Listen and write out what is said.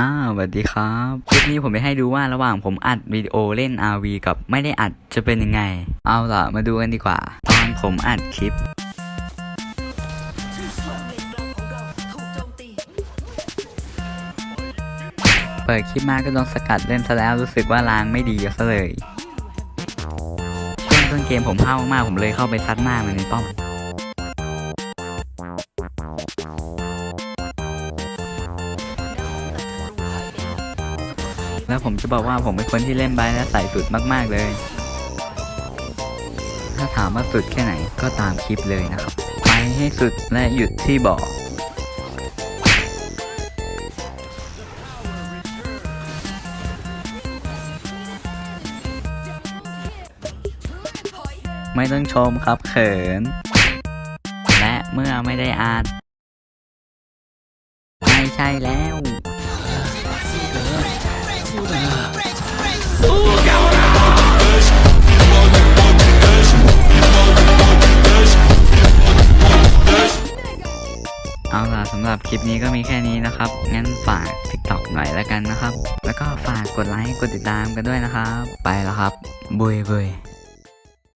อ้าวสวัสดีครับคลิปนี้ผมไปให้ดูว่าระหว่างผมอัดวิดีโอเล่น RV กับไม่ได้อัดจะเป็นยังไง เอาล่ะ มาดูกันดีกว่า ตอนผมอัดคลิป เปิดคลิปมาก็โดนสกัดเล่นซะแล้วรู้สึกว่าล้างไม่ดีซะเลยช่วงต้นเกมผมเห้ามากๆผมเลยเข้าไปซัดหน้ามันในป้อม แล้วผมจะบอกว่าผมเป็นคนที่เล่นไบและใส่สุดมากๆเลย ถ้าถามว่าสุดแค่ไหนก็ตามคลิปเลยนะครับ ไปให้สุดและหยุดที่บอกไม่ต้องชมครับเขิน และเมื่อไม่ได้อ่านไม่ใช่แล้ว เอาล่ะสำหรับคลิปนี้ก็มีแค่นี้นะครับ งั้นฝาก TikTok หน่อยแล้วกันนะครับ แล้วก็ฝากกดไลค์กดติดตามกันด้วยนะครับ ไปแล้วครับบุยบุย